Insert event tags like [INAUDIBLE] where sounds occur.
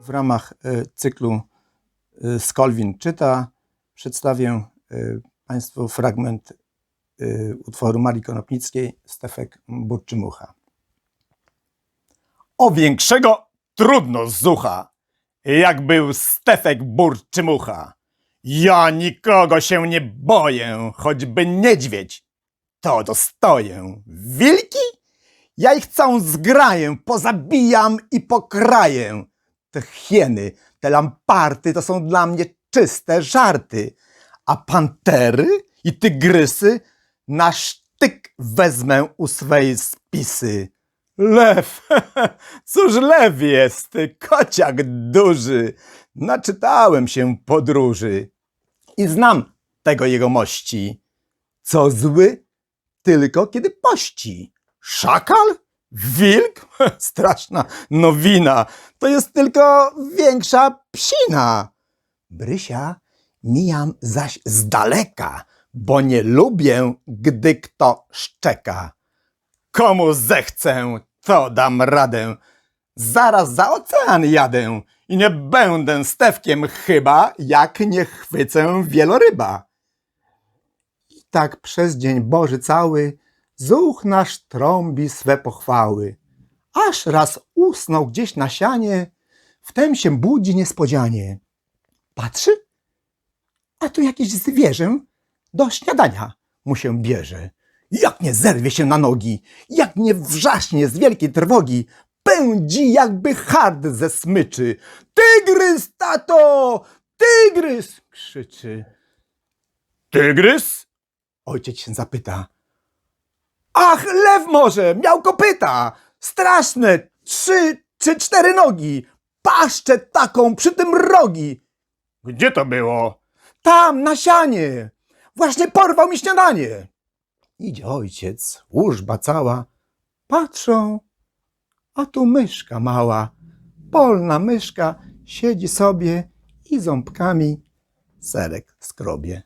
w ramach e, cyklu e, Skolwin czyta przedstawię e, Państwu fragment utworu Marii Konopnickiej Stefek Burczymucha. O większego trudno zucha, jak był Stefek Burczymucha. Ja nikogo się nie boję, choćby niedźwiedź, to dostoję. Wilki? Ja ich całą zgraję, pozabijam i pokraję. Te hieny, te lamparty to są dla mnie czyste żarty. A pantery i tygrysy na sztyk wezmę u swej spisy. Lew, [LAUGHS] cóż lew jest, kociak duży. Naczytałem się podróży i znam tego jegomości. Co zły, tylko kiedy pości. Szakal? Wilk? [LAUGHS] Straszna nowina. To jest tylko większa psina. Brysia mijam zaś z daleka, bo nie lubię, gdy kto szczeka. Komu zechcę, to dam radę. Zaraz za ocean jadę i nie będę stewkiem chyba, jak nie chwycę wieloryba. I tak przez dzień Boży cały zuch nasz trąbi swe pochwały. Aż raz usnął gdzieś na sianie, wtem się budzi niespodzianie. Patrzy, a tu jakieś zwierzę do śniadania mu się bierze. Jak nie zerwie się na nogi, jak nie wrzaśnie z wielkiej trwogi, pędzi jakby hard ze smyczy. Tygrys, tato! Tygrys! krzyczy. Tygrys? Ojciec się zapyta. Ach, lew może, miał kopyta! Straszne, trzy czy cztery nogi, paszczę taką, przy tym rogi. Gdzie to było? Tam, na sianie. Właśnie porwał mi śniadanie. Idzie ojciec, łużba cała. Patrzą, a tu myszka mała. Polna myszka siedzi sobie i ząbkami serek skrobie.